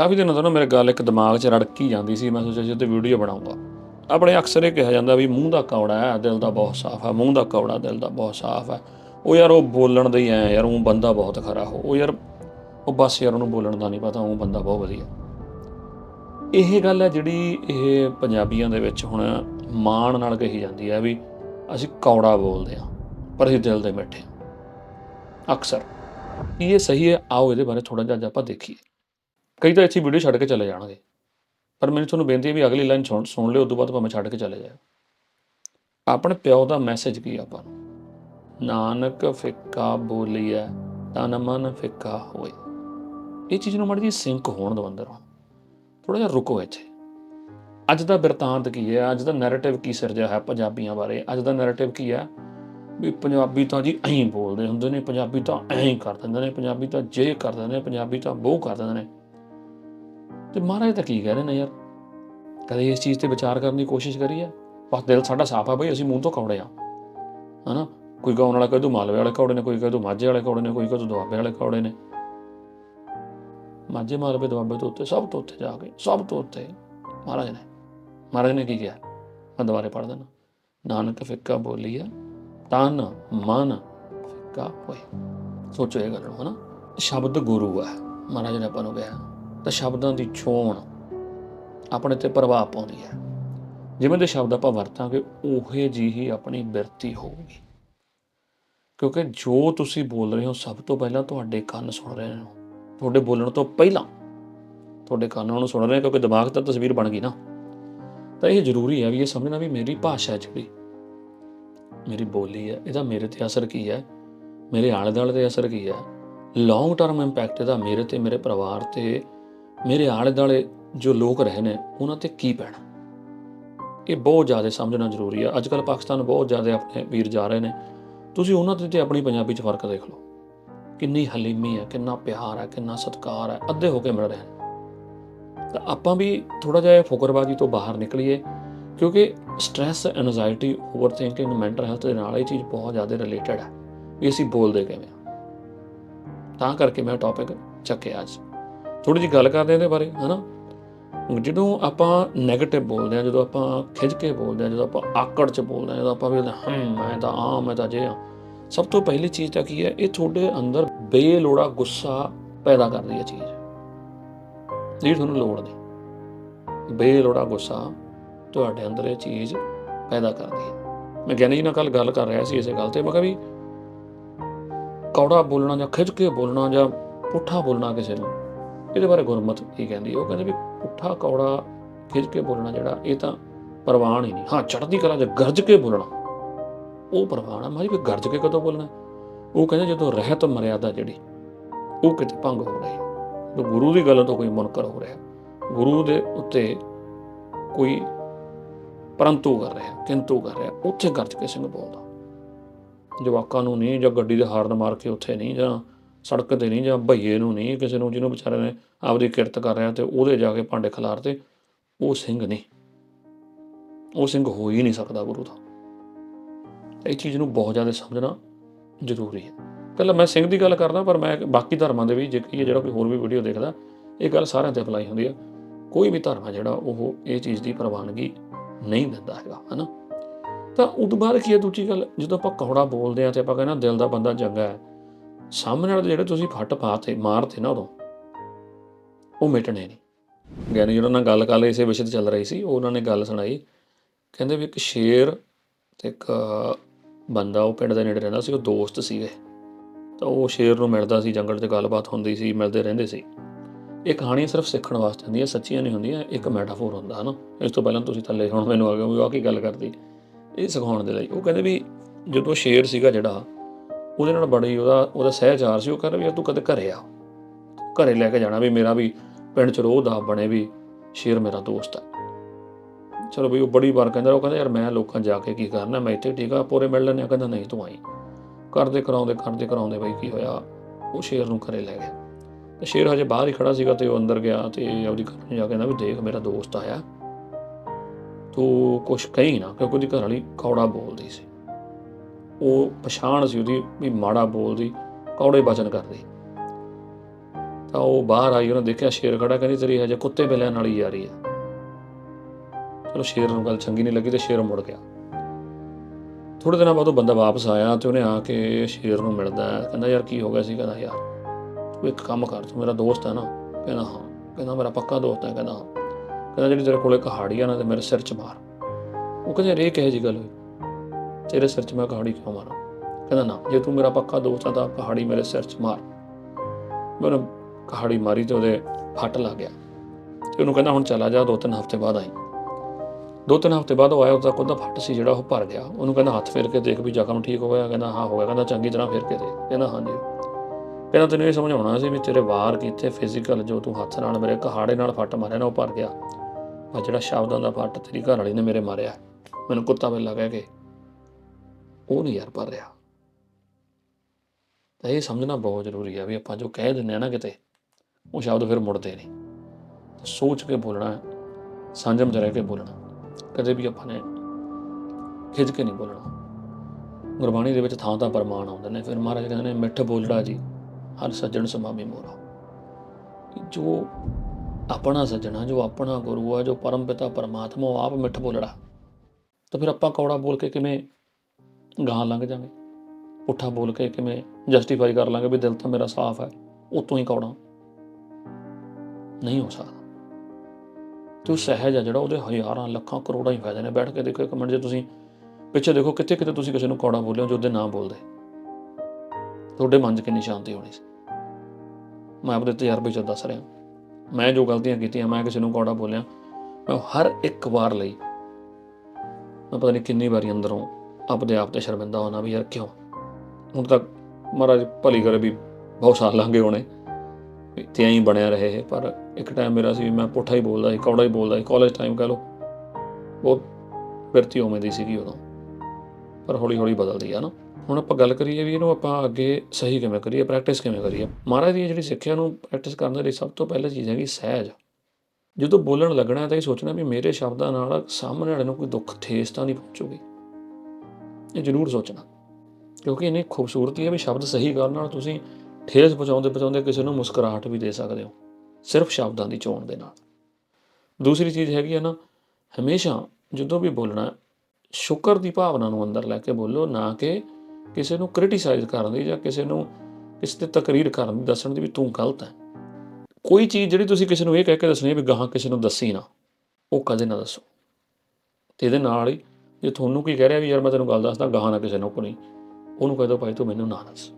ਕਾਫੀ ਦਿਨਾਂ ਤੋਂ ਨਾ ਮੇਰੇ ਗੱਲ ਇੱਕ ਦਿਮਾਗ 'ਚ ਰੜਕੀ ਜਾਂਦੀ ਸੀ, ਮੈਂ ਸੋਚਿਆ ਸੀ ਤੇ ਵੀਡੀਓ ਬਣਾਉਂਗਾ। ਆਪਣੇ ਅਕਸਰ ਇਹ ਕਿਹਾ ਜਾਂਦਾ ਵੀ ਮੂੰਹ ਦਾ ਕੌੜਾ ਹੈ, ਦਿਲ ਦਾ ਬਹੁਤ ਸਾਫ਼ ਹੈ, ਮੂੰਹ ਦਾ ਕੌੜਾ, ਦਿਲ ਦਾ ਬਹੁਤ ਸਾਫ਼ ਹੈ। ਉਹ ਯਾਰ ਉਹ ਬੋਲਣ ਦਾ ਹੀ ਐ, ਯਾਰ ਉਹ ਬੰਦਾ ਬਹੁਤ ਖਰਾ ਹੋ ਉਹ ਯਾਰ ਉਹ ਬਸ ਯਾਰ ਉਹਨੂੰ ਬੋਲਣ ਦਾ ਨਹੀਂ ਪਤਾ, ਉਹ ਬੰਦਾ ਬਹੁਤ ਵਧੀਆ। ਇਹ ਗੱਲ ਹੈ ਜਿਹੜੀ ਇਹ ਪੰਜਾਬੀਆਂ ਦੇ ਵਿੱਚ ਹੁਣ ਮਾਣ ਨਾਲ ਕਹੀ ਜਾਂਦੀ ਹੈ ਵੀ ਅਸੀਂ ਕੌੜਾ ਬੋਲਦੇ ਹਾਂ, ਪਰ ਅਸੀਂ ਦਿਲ ਦੇ ਮਿੱਠੇ ਹਾਂ। ਅਕਸਰ। ਇਹ ਸਹੀ ਹੈ? ਆਓ ਇਹਦੇ ਬਾਰੇ ਥੋੜਾ ਜਿਹਾ ਅੱਜ ਆਪਾਂ ਦੇਖੀਏ। ਕਈ ਤਾਂ ਇੱਥੇ ਵੀਡੀਓ ਛੱਡ ਕੇ ਚਲੇ ਜਾਣਗੇ। ਪਰ ਮੈਨੂੰ ਤੁਹਾਨੂੰ ਬੇਨਤੀ ਹੈ ਵੀ ਅਗਲੀ ਲਾਈਨ ਸੁਣ ਸੁਣ ਲਿਓ, ਉਦੋਂ ਬਾਅਦ ਭਾਵੇਂ ਛੱਡ ਕੇ ਚਲੇ ਜਾਓ ਆਪਣੇ ਪਿਓ ਦਾ ਮੈਸੇਜ ਕੀ ਆ ਆਪਾਂ ਨੂੰ? ਨਾਨਕ ਫਿੱਕਾ ਬੋਲੀਐ, ਤਨ ਮਨ ਫਿੱਕਾ ਹੋਏ। ਇਹ ਚੀਜ਼ ਨੂੰ ਮਾੜੀ ਜੀ ਸਿੰਕ ਹੋਣ ਦੋ ਅੰਦਰੋਂ। ਥੋੜਾ ਜਿਹਾ ਰੁਕੋ ਇੱਥੇ। ਅੱਜ ਦਾ ਬਿਰਤਾਂਤ ਕੀ ਹੈ? ਅੱਜ ਦਾ ਨੈਰੇਟਿਵ ਕੀ ਸਿਰਜਿਆ ਹੈ ਪੰਜਾਬੀਆਂ ਬਾਰੇ? ਅੱਜ ਦਾ ਨੈਰੇਟਿਵ ਕੀ ਹੈ? ਵੀ ਪੰਜਾਬੀ ਤਾਂ ਜੀ ਐਂ ਬੋਲਦੇ ਹੁੰਦੇ ਨੇ, ਪੰਜਾਬੀ ਤਾਂ ਐਂ ਕਰ ਦਿੰਦੇ ਨੇ, ਪੰਜਾਬੀ ਤਾਂ ਜੇ ਕਰ ਦਿੰਦੇ ਨੇ, ਪੰਜਾਬੀ ਤਾਂ ਉਹ ਕਰ ਦਿੰਦੇ ਨੇ। ਤੇ ਮਹਾਰਾਜ ਤਾਂ ਕੀ ਕਹਿ ਰਹੇ ਨੇ ਯਾਰ? ਕਦੇ ਇਸ ਚੀਜ਼ ਤੇ ਵਿਚਾਰ ਕਰਨ ਦੀ ਕੋਸ਼ਿਸ਼ ਕਰੀ ਹੈ ਬਸ ਦਿਲ ਸਾਡਾ ਸਾਫ਼ ਆ ਬਈ, ਅਸੀਂ ਮੂੰਹ ਤੋਂ ਕੌੜੇ ਆ। ਹਨਾ? ਕੋਈ ਗਾਉਣ ਵਾਲਾ ਕਹੇ ਤੂੰ ਮਾਲਵੇ ਵਾਲੇ ਕੌੜੇ ਨੇ, ਕੋਈ ਕਹੇ ਤੂੰ ਮਾਝੇ ਵਾਲੇ ਕੌੜੇ ਨੇ, ਕੋਈ ਕਹੇ ਤੂੰ ਦੁਆਬੇ ਵਾਲੇ ਕੌੜੇ ਨੇ। ਮਾਝੇ, ਮਾਲਵੇ, ਦੁਆਬੇ ਤੋਂ ਉੱਤੇ, ਸਭ ਤੋਂ ਉੱਤੇ ਜਾ ਕੇ, ਸਭ ਤੋਂ ਉੱਤੇ ਮਹਾਰਾਜ ਨੇ। ਮਹਾਰਾਜ ਨੇ ਕੀ ਕਿਹਾ? ਮੈਂ ਦੁਬਾਰੇ ਪੜ੍ਹ ਦੇਣਾ ਨਾਨਕ ਫਿੱਕਾ ਬੋਲੀ ਆ ਤਨ ਮਨ ਫਿੱਕਾ ਹੋਏ। ਸੋਚੋ ਇਹ ਗੱਲ ਨੂੰ, ਹਨਾ? ਸ਼ਬਦ ਗੁਰੂ ਹੈ। ਮਹਾਰਾਜ ਨੇ ਆਪਾਂ ਨੂੰ ਕਿਹਾ। ਤਾਂ ਸ਼ਬਦਾਂ ਦੀ ਚੋਣ ਆਪਣੇ ਤੇ ਪ੍ਰਭਾਵ ਪਾਉਂਦੀ ਹੈ। ਜਿਵੇਂ ਦੇ ਸ਼ਬਦ ਆਪਾਂ ਵਰਤਾਂਗੇ, ਉਹੇ ਜੀ ਹੀ ਆਪਣੀ ਬਿਰਤੀ ਹੋਊਗੀ। ਕਿਉਂਕਿ ਜੋ ਤੁਸੀਂ ਬੋਲ ਰਹੇ ਹੋ, ਸਭ ਤੋਂ ਪਹਿਲਾਂ ਤੁਹਾਡੇ ਕੰਨ ਸੁਣ ਰਹੇ ਨੇ। ਤੁਹਾਡੇ ਬੋਲਣ ਤੋਂ ਪਹਿਲਾਂ ਤੁਹਾਡੇ ਕੰਨ ਉਹਨੂੰ ਸੁਣ ਰਹੇ ਨੇ, ਕਿਉਂਕਿ ਦਿਮਾਗ ਤਾਂ ਤਸਵੀਰ ਬਣ ਗਈ ਨਾ। ਤਾਂ ਇਹ ਜ਼ਰੂਰੀ ਹੈ ਵੀ ਇਹ ਸਮਝਣਾ ਵੀ ਮੇਰੀ ਭਾਸ਼ਾ ਹੈ ਜਿਹੜੀ। ਮੇਰੀ ਬੋਲੀ ਹੈ, ਇਹਦਾ ਮੇਰੇ ਤੇ ਅਸਰ ਕੀ ਹੈ? ਮੇਰੇ ਆਲੇ ਦੁਆਲੇ ਤੇ ਅਸਰ ਕੀ ਹੈ? ਲੌਂਗ ਟਰਮ ਇੰਪੈਕਟ ਇਹਦਾ ਮੇਰੇ ਤੇ, ਮੇਰੇ ਪਰਿਵਾਰ ਤੇ ਮੇਰੇ ਆਲੇ ਦੁਆਲੇ ਜੋ ਲੋਕ ਰਹੇ ਨੇ, ਉਹਨਾਂ ਤੇ ਕੀ ਪੈਣਾ? ਇਹ ਬਹੁਤ ਜ਼ਿਆਦਾ ਸਮਝਣਾ ਜ਼ਰੂਰੀ ਹੈ ਅੱਜ ਕੱਲ ਪਾਕਿਸਤਾਨ ਬਹੁਤ ਜ਼ਿਆਦਾ ਆਪਣੇ ਵੀਰ ਜਾ ਰਹੇ ਨੇ। ਤੁਸੀਂ ਉਹਨਾਂ ਦੇ ਤੇ ਆਪਣੀ ਪੰਜਾਬੀ 'ਚ ਫ਼ਰਕ ਦੇਖ ਲਓ। ਕਿੰਨੀ ਹਲੀਮੀ ਹੈ ਕਿੰਨਾ ਪਿਆਰ ਹੈ ਕਿੰਨਾ ਸਤਿਕਾਰ ਹੈ ਅੱਧੇ ਹੋ ਕੇ ਮਿਲ ਰਹੇ ਨੇ ਤਾਂ ਆਪਾਂ ਵੀ ਥੋੜਾ ਜਿਹਾ ਇਹ ਫੁਕਰਬਾਜ਼ੀ ਤੋਂ ਬਾਹਰ ਨਿਕਲੀਏ, ਕਿਉਂਕਿ stress anxiety overthinking mental health ਦੇ ਨਾਲ ਇਹ ਚੀਜ਼ ਬਹੁਤ ਜ਼ਿਆਦਾ ਰਿਲੇਟਡ ਹੈ ਵੀ ਅਸੀਂ ਬੋਲਦੇ ਕਿਵੇਂ ਹਾਂ ਤਾਂ ਕਰਕੇ ਮੈਂ ਟੌਪਿਕ ਚੱਕਿਆ ਅੱਜ। ਥੋੜੀ ਜਿਹੀ ਗੱਲ ਕਰਦੇ ਹਾਂ ਇਹਦੇ ਬਾਰੇ, ਹਨਾ? ਜਦੋਂ ਆਪਾਂ 네ਗੇਟਿਵ ਬੋਲਦੇ ਹਾਂ, ਜਦੋਂ ਆਪਾਂ ਖਿੱਚ ਕੇ ਬੋਲਦੇ ਹਾਂ, ਜਦੋਂ ਆਪਾਂ ਆਕੜ ਚ ਬੋਲਦੇ ਹਾਂ, ਜਦੋਂ ਆਪਾਂ ਵੀ ਹਮ, ਮੈਂ ਤਾਂ ਆ ਮੈਂ ਤਾਂ ਜੇ ਆ ਸਭ ਤੋਂ ਪਹਿਲੀ ਚੀਜ਼ ਤਾਂ ਕੀ ਹੈ, ਇਹ ਤੁਹਾਡੇ ਅੰਦਰ ਬੇਲੋੜਾ ਗੁੱਸਾ ਪੈਦਾ ਕਰਦੀ ਹੈ ਚੀਜ਼। ਜਿਹੜੀ ਤੁਹਾਨੂੰ ਲੋੜ ਨਹੀਂ। ਬੇਲੋੜਾ ਗੁੱਸਾ ਤੁਹਾਡੇ ਅੰਦਰ ਇਹ ਚੀਜ਼ ਪੈਦਾ ਕਰਦੀ ਹੈ। ਮੈਂ ਗਿਆਨੀ ਜੀ ਨਾਲ ਕੱਲ ਗੱਲ ਕਰ ਰਿਹਾ ਸੀ ਇਸੇ ਗੱਲ ਤੇ, ਮੈਂ ਕਿਹਾ ਵੀ ਕੌੜਾ ਬੋਲਣਾ ਜਾਂ ਖਿੱਚ ਕੇ ਬੋਲਣਾ ਜਾਂ ਪੁੱਠਾ ਬੋਲਣਾ ਕਿਸੇ ਨੂੰ ਇਹਦੇ ਬਾਰੇ ਗੁਰਮਤ ਕੀ ਕਹਿੰਦੀ, ਉਹ ਕਹਿੰਦੇ ਵੀ ਪੁੱਠਾ ਕੌੜਾ ਖਿੱਚ ਕੇ ਬੋਲਣਾ ਜਿਹੜਾ, ਇਹ ਤਾਂ ਪ੍ਰਵਾਨ ਹੀ ਨਹੀਂ। ਹਾਂ, ਚੜ੍ਹਦੀ ਕਲਾ ਚ ਗਰਜ ਕੇ ਬੋਲਣਾ। ਉਹ ਪ੍ਰਵਾਨ ਆ ਮਾਰੀ ਵੀ ਗਰਜ ਕੇ ਕਦੋਂ ਬੋਲਣਾ? ਉਹ ਕਹਿੰਦੇ ਜਦੋਂ ਰਹਿਤ ਮਰਿਆਦਾ ਜਿਹੜੀ, ਉਹ ਕਿਤੇ ਭੰਗ ਹੋ ਰਹੀ। ਹੈ ਗੁਰੂ ਦੀ ਗੱਲ ਤੋਂ ਕੋਈ ਮੁਨਕਰ ਹੋ ਰਿਹਾ। ਗੁਰੂ ਦੇ ਉੱਤੇ ਕੋਈ ਪਰੰਤੂ ਕਰ ਰਿਹਾ, ਕਿੰਤੂ ਕਰ ਰਿਹਾ, ਉੱਥੇ ਗਰਜ ਕੇ ਸਿੰਘ ਬੋਲਦਾ। ਜਵਾਕਾਂ ਨੂੰ ਨਹੀਂ ਜਾਂ ਗੱਡੀ ਦੇ ਹਾਰਨ ਮਾਰ ਕੇ ਉੱਥੇ ਨਹੀਂ ਜਾਂ ਸੜਕ ਤੇ ਨਹੀਂ ਜਾਂ ਭਈਏ ਨੂੰ ਨਹੀਂ, ਕਿਸੇ ਨੂੰ ਜਿਹਨੂੰ ਵਿਚਾਰੇ ਨੇ ਆਪਦੀ ਕਿਰਤ ਕਰ ਰਿਹਾ ਤੇ ਉਹਦੇ ਜਾ ਕੇ ਭਾਂਡੇ ਖਿਲਾਰ ਤੇ, ਉਹ ਸਿੰਘ ਨਹੀਂ ਉਹ ਸਿੰਘ ਹੋ ਹੀ ਨਹੀਂ ਸਕਦਾ ਗੁਰੂ ਦਾ। ਇਹ ਚੀਜ਼ ਨੂੰ ਬਹੁਤ ਜ਼ਿਆਦਾ ਸਮਝਣਾ ਜ਼ਰੂਰੀ ਹੈ। ਪਹਿਲਾਂ ਮੈਂ ਸਿੰਘ ਦੀ ਗੱਲ ਕਰਦਾ, ਪਰ ਮੈਂ ਬਾਕੀ ਧਰਮਾਂ ਦੇ ਵੀ, ਜੇ ਕਹੀਏ ਜਿਹੜਾ ਕੋਈ ਹੋਰ ਵੀ ਵੀਡੀਓ ਦੇਖਦਾ, ਇਹ ਗੱਲ ਸਾਰਿਆਂ ਤੇ ਅਪਲਾਈ ਹੁੰਦੀ ਹੈ ਕੋਈ ਵੀ ਧਰਮ ਹੈ ਜਿਹੜਾ, ਉਹ ਇਹ ਚੀਜ਼ ਦੀ ਪ੍ਰਵਾਨਗੀ ਨਹੀਂ ਦਿੰਦਾ ਹੈਗਾ, ਹਨਾ? ਤਾਂ ਉਦੋਂ ਬਾਅਦ ਕੀ ਹੈ ਦੂਜੀ ਗੱਲ, ਜਦੋਂ ਆਪਾਂ ਕੌੜਾ ਬੋਲਦੇ ਆ ਤੇ ਆਪਾਂ ਕਹਿੰਦੇ ਦਿਲ ਦਾ ਬੰਦਾ ਚੰਗਾ ਹੈ ਸਾਹਮਣੇ ਵਾਲੇ ਜਿਹੜੇ ਤੁਸੀਂ ਫੱਟ ਪਾਤੇ ਮਾਰਤੇ ਨਾ ਉਦੋਂ, ਉਹ ਮਿਟਣੇ ਨਹੀਂ। ਗਿਆਨੀ ਜਿਹਨਾਂ ਨਾਲ ਗੱਲ ਕਰ ਲਈ, ਇਸੇ ਵਿਸ਼ੇ ਤੇ ਚੱਲ ਰਹੀ ਸੀ ਉਹਨਾਂ ਨੇ ਗੱਲ ਸੁਣਾਈ। ਕਹਿੰਦੇ ਵੀ ਇੱਕ ਸ਼ੇਰ ਤੇ ਇੱਕ ਬੰਦਾ ਉਹ ਪਿੰਡ ਦੇ ਨੇੜੇ ਰਹਿੰਦਾ ਸੀ, ਉਹ ਦੋਸਤ ਸੀਗੇ। ਤਾਂ ਉਹ ਸ਼ੇਰ ਨੂੰ ਮਿਲਦਾ ਸੀ, ਜੰਗਲ 'ਚ ਗੱਲਬਾਤ ਹੁੰਦੀ ਸੀ, ਮਿਲਦੇ ਰਹਿੰਦੇ ਸੀ। ਇਹ ਕਹਾਣੀਆਂ ਸਿਰਫ ਸਿੱਖਣ ਵਾਸਤੇ ਹੁੰਦੀਆਂ, ਸੱਚੀਆਂ ਨਹੀਂ ਹੁੰਦੀਆਂ, ਇੱਕ ਮੈਟਾਫੋਰ ਹੁੰਦਾ, ਹਨਾ। ਇਸ ਤੋਂ ਪਹਿਲਾਂ ਤੁਸੀਂ ਥੱਲੇ ਹੁਣ ਮੈਨੂੰ ਆ ਗਿਆ ਵੀ ਆਹ ਕੀ ਗੱਲ ਕਰਦੀ। ਇਹ ਸਿਖਾਉਣ ਦੇ ਲਈ, ਉਹ ਕਹਿੰਦੇ ਵੀ ਜਦੋਂ ਸ਼ੇਰ ਸੀਗਾ ਜਿਹੜਾ ਉਹਦੇ ਨਾਲ ਬੜੀ ਉਹਦਾ ਉਹਦਾ ਸਹਿਜਾਰ ਸੀ, ਉਹ ਕਹਿੰਦਾ ਵੀ ਯਾਰ ਤੂੰ ਕਦੇ ਘਰੇ ਆ। ਘਰੇ ਲੈ ਕੇ ਜਾਣਾ ਵੀ, ਮੇਰਾ ਵੀ, ਪਿੰਡ ਚ ਰੋਹ ਦਾ ਬਣੇ ਵੀ ਸ਼ੇਰ ਮੇਰਾ ਦੋਸਤ ਹੈ ਚਲੋ ਵੀ ਉਹ ਬੜੀ ਵਾਰ ਕਹਿੰਦਾ, ਉਹ ਕਹਿੰਦਾ ਯਾਰ ਮੈਂ ਲੋਕਾਂ ਜਾ ਕੇ ਕੀ ਕਰਨਾ, ਮੈਂ ਇੱਥੇ ਠੀਕ ਆ, ਪੂਰੇ ਮਿਲ ਲੈਣੇ ਕਹਿੰਦਾ ਨਹੀਂ, ਤੂੰ ਆਈ। ਕਰਦੇ ਕਰਾਉਂਦੇ ਕਰਦੇ ਕਰਾਉਂਦੇ ਬਈ ਕੀ ਹੋਇਆ, ਉਹ ਸ਼ੇਰ ਨੂੰ ਘਰੇ ਲੈ ਗਿਆ। ਤੇ ਸ਼ੇਰ ਹਜੇ ਬਾਹਰ ਹੀ ਖੜਾ ਸੀਗਾ ਤੇ ਉਹ ਅੰਦਰ ਗਿਆ ਤੇ ਆਪਦੀ ਘਰ ਨੂੰ ਜਾ ਕੇ ਕਹਿੰਦਾ ਵੀ ਦੇਖ, ਮੇਰਾ ਦੋਸਤ ਆਇਆ। ਤੂੰ ਕੁਛ ਕਹੀ ਨਾ, ਕਿਉਂਕਿ ਉਹਦੀ ਘਰ ਵਾਲੀ ਕੌੜਾ ਬੋਲਦੀ ਸੀ। ਉਹ ਪਛਾਣ ਸੀ ਉਹਦੀ ਵੀ ਮਾੜਾ ਬੋਲਦੀ, ਕੌੜੇ ਬਚਨ ਕਰਦੀ। ਤਾਂ ਉਹ ਬਾਹਰ ਆਈ, ਉਹਨੇ ਦੇਖਿਆ ਸ਼ੇਰ ਖੜਾ, ਕਹਿੰਦੀ, ਤੇਰੀ ਹਜੇ ਕੁੱਤੇ ਬਿੱਲਿਆਂ ਨਾਲ ਹੀ ਜਾ ਰਹੀ ਹੈ। ਚਲੋ ਸ਼ੇਰ ਨੂੰ ਗੱਲ ਚੰਗੀ ਨਹੀਂ ਲੱਗੀ ਤੇ ਸ਼ੇਰ ਮੁੜ ਗਿਆ। ਥੋੜੇ ਦਿਨਾਂ ਬਾਅਦ ਉਹ ਬੰਦਾ ਵਾਪਸ ਆਇਆ ਤੇ ਉਹਨੇ ਆ ਕੇ ਸ਼ੇਰ ਨੂੰ ਮਿਲਦਾ ਕਹਿੰਦਾ, ਯਾਰ, ਕੀ ਹੋ ਗਿਆ ਸੀ? ਕਹਿੰਦਾ, ਯਾਰ, ਤੂੰ ਇੱਕ ਕੰਮ ਕਰ, ਤੂੰ ਮੇਰਾ ਦੋਸਤ ਹੈ ਨਾ? ਕਹਿੰਦਾ, ਹਾਂ। ਕਹਿੰਦਾ, ਮੇਰਾ ਪੱਕਾ ਦੋਸਤ ਹੈ। ਕਹਿੰਦਾ, ਹਾਂ। ਕਹਿੰਦਾ, ਜਿਹੜੀ ਤੇਰੇ ਕੋਲੇ ਕਹਾੜੀ ਆ ਨਾ ਤੇ ਮੇਰੇ ਸਿਰ 'ਚ ਮਾਰ। ਉਹ ਕਹਿੰਦਾ ਰੇ ਕਿਹੋ ਜਿਹੀ ਗੱਲ ਹੋਈ? ਤੇਰੇ ਸਿਰ 'ਚ ਮੈਂ ਕਹਾੜੀ ਕਿਉਂ ਮਾਰਾਂ ਕਹਿੰਦਾ, ਨਾ, ਜੇ ਤੂੰ ਮੇਰਾ ਪੱਕਾ ਦੋਸਤ ਆ ਤਾਂ ਕਹਾੜੀ ਮੇਰੇ ਸਿਰ 'ਚ ਮਾਰ। ਮੈਂ ਉਹਨੇ ਕਹਾੜੀ ਮਾਰੀ ਤੇ ਉਹਦੇ ਫੱਟ ਲੱਗ ਗਿਆ। ਤੇ ਉਹਨੂੰ ਕਹਿੰਦਾ, ਹੁਣ ਚਲਾ ਜਾ, ਦੋ ਤਿੰਨ ਹਫ਼ਤੇ ਬਾਅਦ ਆਈ। ਦੋ ਤਿੰਨ ਹਫ਼ਤੇ ਬਾਅਦ ਉਹ ਆਇਆ, ਉਹਦਾ ਉਹਦਾ ਫੱਟ ਸੀ ਜਿਹੜਾ ਉਹ ਭਰ ਗਿਆ। ਉਹਨੂੰ ਕਹਿੰਦਾ, ਹੱਥ ਫੇਰ ਕੇ ਦੇਖ ਵੀ ਜ਼ਖਮ ਠੀਕ ਹੋ ਗਿਆ ਕਹਿੰਦਾ, ਹਾਂ, ਹੋ ਗਿਆ। ਕਹਿੰਦਾ, ਚੰਗੀ ਤਰ੍ਹਾਂ ਫੇਰ ਕੇ ਦੇਖ ਕਹਿੰਦਾ, ਹਾਂਜੀ। ਕਹਿੰਦਾ, ਤੈਨੂੰ ਇਹ ਸਮਝਾਉਣਾ ਸੀ ਵੀ ਤੇਰੇ ਵਾਰ ਕੀਤੇ ਫਿਜ਼ੀਕਲ ਜੋ ਤੂੰ ਹੱਥ ਨਾਲ ਮੇਰੇ ਕਹਾੜੇ ਨਾਲ ਫੱਟ ਮਾਰਿਆ ਨਾ, ਉਹ ਭਰ ਗਿਆ। ਆ ਜਿਹੜਾ ਸ਼ਬਦਾਂ ਦਾ ਫੱਟ ਤੇਰੀ ਘਰ ਵਾਲੀ ਨੇ ਮੇਰੇ ਮਾਰਿਆ। ਮੈਨੂੰ ਕੁੱਤਾ ਬਿੱਲਾ ਕਹਿ ਕੇ ਉਹ ਨਹੀਂ ਯਾਰ ਭਰ ਰਿਹਾ। ਤਾਂ ਇਹ ਸਮਝਣਾ ਬਹੁਤ ਜ਼ਰੂਰੀ ਹੈ ਵੀ ਆਪਾਂ ਜੋ ਕਹਿ ਦਿੰਦੇ ਆ ਨਾ ਕਿਤੇ, ਉਹ ਸ਼ਬਦ ਫਿਰ ਮੁੜਦੇ ਨਹੀਂ। ਸੋਚ ਕੇ ਬੋਲਣਾ ਹੈ ਸੰਜਮ 'ਚ ਰਹਿ ਕੇ ਬੋਲਣਾ, ਕਦੇ ਵੀ ਆਪਾਂ ਨੇ ਖਿੱਚ ਕੇ ਨਹੀਂ ਬੋਲਣਾ। ਗੁਰਬਾਣੀ ਦੇ ਵਿੱਚ ਥਾਂ ਥਾਂ ਪ੍ਰਮਾਣ ਆਉਂਦੇ ਨੇ, ਫਿਰ ਮਹਾਰਾਜ ਕਹਿੰਦੇ ਨੇ, ਮਿੱਠ ਬੋਲੜਾ ਜੀ, ਹਰ ਸੱਜਣ ਸਮਾਮੀ ਮੋਰਾ। ਜੋ ਆਪਣਾ ਸੱਜਣਾ, ਜੋ ਆਪਣਾ ਗੁਰੂ ਆ, ਜੋ ਪਰਮ ਪਿਤਾ ਪਰਮਾਤਮਾ, ਉਹ ਆਪ ਮਿੱਠ ਬੋਲੜਾ। ਤਾਂ ਫਿਰ ਆਪਾਂ ਕੌੜਾ ਬੋਲ ਕੇ ਕਿਵੇਂ ਗਾਂ ਲੰਘ ਜਾਵਾਂਗੇ ਪੁੱਠਾ ਬੋਲ ਕੇ ਕਿਵੇਂ ਜਸਟੀਫਾਈ ਕਰ ਲਾਂਗੇ ਵੀ ਦਿਲ ਤਾਂ ਮੇਰਾ ਸਾਫ਼ ਹੈ, ਉਤੋਂ ਹੀ ਕੌੜਾ। ਨਹੀਂ ਹੋ ਸਕਦਾ। ਤੇ ਉਹ ਸਹਿਜ ਆ ਜਿਹੜਾ ਉਹਦੇ ਹਜ਼ਾਰਾਂ, ਲੱਖਾਂ, ਕਰੋੜਾਂ ਹੀ ਫਾਇਦੇ ਨੇ। ਬੈਠ ਕੇ ਦੇਖੋ ਇੱਕ ਮਿੰਟ ਜੇ ਤੁਸੀਂ ਪਿੱਛੇ ਦੇਖੋ ਕਿੱਥੇ ਕਿਤੇ ਤੁਸੀਂ ਕਿਸੇ ਨੂੰ ਕੌੜਾ ਬੋਲਿਓ ਜੋ ਉਹਦੇ ਨਾ ਬੋਲਦੇ। ਤੁਹਾਡੇ ਮਨ 'ਚ ਕਿੰਨੀ ਸ਼ਾਂਤੀ ਹੋਣੀ ਸੀ। ਮੈਂ ਆਪਣੇ ਤਜਰਬੇ 'ਚ ਦੱਸ ਰਿਹਾ। ਮੈਂ ਜੋ ਗਲਤੀਆਂ ਕੀਤੀਆਂ, ਮੈਂ ਕਿਸੇ ਨੂੰ ਕੌੜਾ ਬੋਲਿਆ, ਮੈਂ ਹਰ ਇੱਕ ਵਾਰ ਲਈ, ਮੈਂ ਪਤਾ ਨਹੀਂ ਕਿੰਨੀ ਵਾਰੀ ਅੰਦਰੋਂ ਆਪਣੇ ਆਪ ਤੇ ਸ਼ਰਮਿੰਦਾ ਹੋਣਾ ਵੀ ਯਾਰ ਕਿਉਂ? ਹੁਣ ਤੱਕ ਮਹਾਰਾਜ ਭਲੀ ਕਰੇ ਵੀ ਬਹੁਤ ਸਾਲ ਲੰਘੇ ਹੋਣੇ। ਵੀ ਤੇ ਐਂ ਹੀ ਬਣਿਆ ਰਹੇ ਪਰ ਇੱਕ ਟਾਈਮ ਮੇਰਾ ਸੀ ਵੀ ਮੈਂ ਪੁੱਠਾ ਹੀ ਬੋਲਦਾ ਸੀ, ਕੌੜਾ ਹੀ ਬੋਲਦਾ ਸੀ ਕਾਲਜ ਟਾਈਮ ਕਹ ਲਓ। ਬਹੁਤ ਫਿਰਤੀ ਉਵੇਂ ਦੀ ਸੀਗੀ ਉਦੋਂ। ਪਰ ਹੌਲੀ ਹੌਲੀ ਬਦਲਦੀ ਆ ਨਾ। ਹੁਣ ਆਪਾਂ ਗੱਲ ਕਰੀਏ ਵੀ ਇਹਨੂੰ ਆਪਾਂ ਅੱਗੇ ਸਹੀ ਕਿਵੇਂ ਕਰੀਏ ਪ੍ਰੈਕਟਿਸ ਕਿਵੇਂ ਕਰੀਏ। ਮਹਾਰਾਜ ਦੀ ਜਿਹੜੀ ਸਿੱਖਿਆ ਨੂੰ ਪ੍ਰੈਕਟਿਸ ਕਰਨ ਦੇ ਲਈ ਸਭ ਤੋਂ ਪਹਿਲੀ ਚੀਜ਼ ਹੈਗੀ ਸਹਿਜ। ਜਦੋਂ ਬੋਲਣ ਲੱਗਣਾ ਤਾਂ ਇਹ ਸੋਚਣਾ ਵੀ ਮੇਰੇ ਸ਼ਬਦਾਂ ਨਾਲ ਸਾਹਮਣੇ ਵਾਲੇ ਨੂੰ ਕੋਈ ਦੁੱਖ, ਠੇਸ ਤਾਂ ਨਹੀਂ ਪਹੁੰਚੂਗੀ। ਇਹ ਜ਼ਰੂਰ ਸੋਚਣਾ। ਕਿਉਂਕਿ ਇਹਨੇ ਖੂਬਸੂਰਤੀ ਹੈ ਵੀ ਸ਼ਬਦ ਸਹੀ ਕਰਨ ਨਾਲ ਤੁਸੀਂ ਠੇਸ ਪਹੁੰਚਾਉਂਦੇ ਪਹੁੰਚਾਉਂਦੇ ਕਿਸੇ ਨੂੰ ਮੁਸਕਰਾਹਟ ਵੀ ਦੇ ਸਕਦੇ ਹੋ, ਸਿਰਫ ਸ਼ਬਦਾਂ ਦੀ ਚੋਣ ਦੇ ਨਾਲ। ਦੂਸਰੀ ਚੀਜ਼ ਹੈਗੀ ਹੈ ਨਾ, ਹਮੇਸ਼ਾ ਜਦੋਂ ਵੀ ਬੋਲਣਾ ਸ਼ੁਕਰ ਦੀ ਭਾਵਨਾ ਨੂੰ ਅੰਦਰ ਲੈ ਕੇ ਬੋਲੋ, ਨਾ ਕਿ ਕਿਸੇ ਨੂੰ ਕ੍ਰਿਟਿਸਾਈਜ਼ ਕਰਨ ਦੀ ਜਾਂ ਕਿਸੇ ਨੂੰ ਕਿਸੇ ਤੇ ਤਕਰੀਰ ਕਰਨ ਦੀ, ਦੱਸਣ ਦੀ ਵੀ ਤੂੰ ਗਲਤ ਹੈ। ਕੋਈ ਚੀਜ਼ ਜਿਹੜੀ ਤੁਸੀਂ ਕਿਸੇ ਨੂੰ ਇਹ ਕਹਿ ਕੇ ਦੱਸਣੀ ਹੈ ਵੀ ਗਾਹਾਂ ਕਿਸੇ ਨੂੰ ਦੱਸੀ ਨਾ, ਉਹ ਕਦੇ ਨਾ ਦੱਸੋ। ਤੇ ਇਹਦੇ ਨਾਲ ਹੀ ਜੇ ਤੁਹਾਨੂੰ ਕੋਈ ਕਹਿ ਰਿਹਾ ਵੀ ਯਾਰ ਮੈਂ ਤੈਨੂੰ ਗੱਲ ਦੱਸਦਾ, ਗਾਹਾਂ ਨਾ ਕਿਸੇ ਨੂੰ ਕੋਈ ਉਹਨੂੰ ਕਹਿ ਦੋ ਭਾਈ ਤੂੰ ਮੈਨੂੰ ਨਾ ਦੱਸ।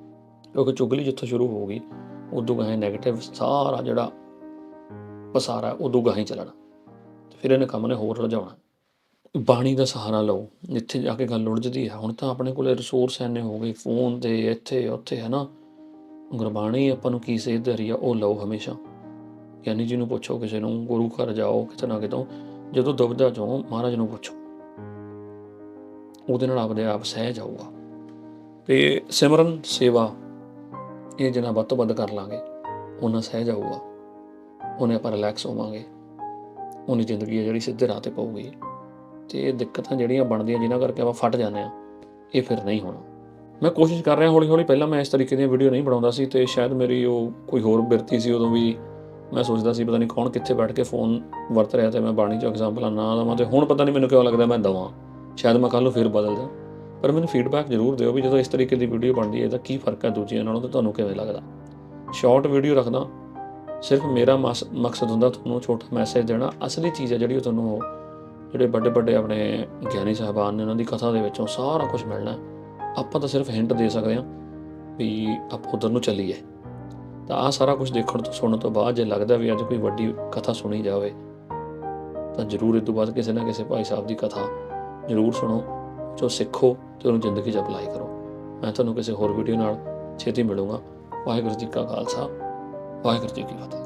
ਕਿਉਂਕਿ ਚੁਗਲੀ ਜਿੱਥੋਂ ਸ਼ੁਰੂ ਹੋ ਗਈ ਉਦੋਂ ਗਾਹਾਂ ਨੈਗੇਟਿਵ ਸਾਰਾ ਜਿਹੜਾ ਪਸਾਰਾ ਉਦੋਂ ਗਾਹਾਂ ਹੀ ਚੱਲਣਾ। ਫਿਰ ਇਹਨਾਂ ਕੰਮ ਨੇ ਹੋਰ ਲਜਾਉਣਾ ਬਾਣੀ ਦਾ ਸਹਾਰਾ ਲਓ ਜਿੱਥੇ ਜਾ ਕੇ ਗੱਲ ਉਲਝਦੀ ਹੈ। ਹੁਣ ਤਾਂ ਆਪਣੇ ਕੋਲੇ ਰਿਸੋਰਸ ਐਨੇ ਹੋ ਗਏ ਫੋਨ ਤੇ ਇੱਥੇ, ਉੱਥੇ, ਹੈ ਨਾ? ਗੁਰਬਾਣੀ ਆਪਾਂ ਨੂੰ ਕੀ ਸੇਧ ਦੇ ਰਹੀ ਆ? ਉਹ ਲਓ ਹਮੇਸ਼ਾ। ਗਿਆਨੀ ਜੀ ਨੂੰ ਪੁੱਛੋ ਕਿਸੇ ਨੂੰ, ਗੁਰੂ ਘਰ ਜਾਓ, ਕਿਤੇ ਨਾ ਕਿਤੋਂ। ਜਦੋਂ ਦੁਬਦਾ ਜਾਓ, ਮਹਾਰਾਜ ਨੂੰ ਪੁੱਛੋ। ਉਹਦੇ ਨਾਲ ਆਪਣੇ ਆਪ ਸਹਿ ਜਾਊਗਾ। ਤੇ ਸਿਮਰਨ ਸੇਵਾ ਇਹ ਜਿੰਨਾ ਵੱਧ ਤੋਂ ਵੱਧ ਕਰ ਲਾਂਗੇ। ਉਹਨਾਂ ਸਹਿ ਜਾਊਗਾ। ਉਹਨੇ ਆਪਾਂ ਰਿਲੈਕਸ ਹੋਵਾਂਗੇ। ਉਹਨੀ ਜ਼ਿੰਦਗੀ ਹੈ ਜਿਹੜੀ ਸਿੱਧੇ ਰਾਹ ਤੇ ਪਊਗੀ। ਤੇ ਇਹ ਦਿੱਕਤਾਂ ਜਿਹੜੀਆਂ ਬਣਦੀਆਂ ਜਿਨ੍ਹਾਂ ਕਰਕੇ ਆਪਾਂ ਫਟ ਜਾਂਦੇ ਆ ਇਹ ਫਿਰ ਨਹੀਂ ਹੋਣਾ। ਮੈਂ ਕੋਸ਼ਿਸ਼ ਕਰ ਰਿਹਾ ਹੌਲੀ ਹੌਲੀ ਪਹਿਲਾਂ ਮੈਂ ਇਸ ਤਰੀਕੇ ਦੀਆਂ ਵੀਡੀਓ ਨਹੀਂ ਬਣਾਉਂਦਾ ਸੀ ਤੇ ਸ਼ਾਇਦ ਮੇਰੀ ਉਹ ਕੋਈ ਹੋਰ ਬਿਰਤੀ ਸੀ, ਉਦੋਂ ਵੀ ਮੈਂ ਸੋਚਦਾ ਸੀ ਪਤਾ ਨਹੀਂ ਕੌਣ ਕਿੱਥੇ ਬੈਠ ਕੇ ਫੋਨ ਵਰਤ ਰਿਹਾ ਤੇ ਮੈਂ ਬਾਣੀ ਚੋਂ ਐਗਜ਼ਾਮਪਲਾਂ ਨਾ ਦਵਾਂ ਤੇ ਹੁਣ ਪਤਾ ਨਹੀਂ ਮੈਨੂੰ ਕਿਉਂ ਲੱਗਦਾ ਮੈਂ ਦਵਾਂ। ਸ਼ਾਇਦ ਮੈਂ ਕੱਲ ਨੂੰ ਫਿਰ ਬਦਲ ਜਾ ਪਰ ਮੈਨੂੰ ਫੀਡਬੈਕ ਜ਼ਰੂਰ ਦਿਓ ਵੀ ਜਦੋਂ ਇਸ ਤਰੀਕੇ ਦੀ ਵੀਡੀਓ ਬਣਦੀ ਹੈ, ਇਹਦਾ ਕੀ ਫ਼ਰਕ ਹੈ ਦੂਜਿਆਂ ਨਾਲੋਂ ਤੇ ਤੁਹਾਨੂੰ ਕਿਵੇਂ ਲੱਗਦਾ? ਸ਼ਾਰਟ ਵੀਡੀਓ ਰੱਖਦਾ। ਸਿਰਫ ਮੇਰਾ ਮਸ- ਮਕਸਦ ਹੁੰਦਾ ਤੁਹਾਨੂੰ ਛੋਟਾ ਮੈਸੇਜ ਦੇਣਾ। ਅਸਲੀ ਚੀਜ਼ ਹੈ ਜਿਹੜੀ ਉਹ ਤੁਹਾਨੂੰ ਉਹ ਜਿਹੜੇ ਵੱਡੇ ਵੱਡੇ ਆਪਣੇ ਗਿਆਨੀ ਸਾਹਿਬਾਨ ਨੇ ਉਹਨਾਂ ਦੀ ਕਥਾ ਦੇ ਵਿੱਚੋਂ ਸਾਰਾ ਕੁਝ ਮਿਲਣਾ। ਆਪਾਂ ਤਾਂ ਸਿਰਫ ਹਿੰਟ ਦੇ ਸਕਦੇ ਹਾਂ ਵੀ ਆਪਾਂ ਉਧਰ ਨੂੰ ਚੱਲੀਏ। ਤਾਂ ਆ ਸਾਰਾ ਕੁਝ ਦੇਖਣ ਤੋਂ, ਸੁਣਨ ਤੋਂ ਬਾਅਦ ਜੇ ਲੱਗਦਾ ਵੀ ਅੱਜ ਕੋਈ ਵੱਡੀ ਕਥਾ ਸੁਣੀ ਜਾਵੇ, ਤਾਂ ਜ਼ਰੂਰ ਇਹ ਤੋਂ ਬਾਅਦ ਕਿਸੇ ਨਾ ਕਿਸੇ ਭਾਈ ਸਾਹਿਬ ਦੀ ਕਥਾ ਜ਼ਰੂਰ ਸੁਣੋ, ਜੋ ਸਿੱਖੋ ਤੇ ਉਹਨੂੰ ਜ਼ਿੰਦਗੀ 'ਚ ਅਪਲਾਈ ਕਰੋ। ਮੈਂ ਤੁਹਾਨੂੰ ਕਿਸੇ ਹੋਰ ਵੀਡੀਓ ਨਾਲ ਛੇਤੀ ਮਿਲੂੰਗਾ। ਵਾਹਿਗੁਰੂ ਜੀ ਕਾ ਖਾਲਸਾ, ਵਾਹਿਗੁਰੂ ਜੀ ਕੀ ਫਤਿਹ।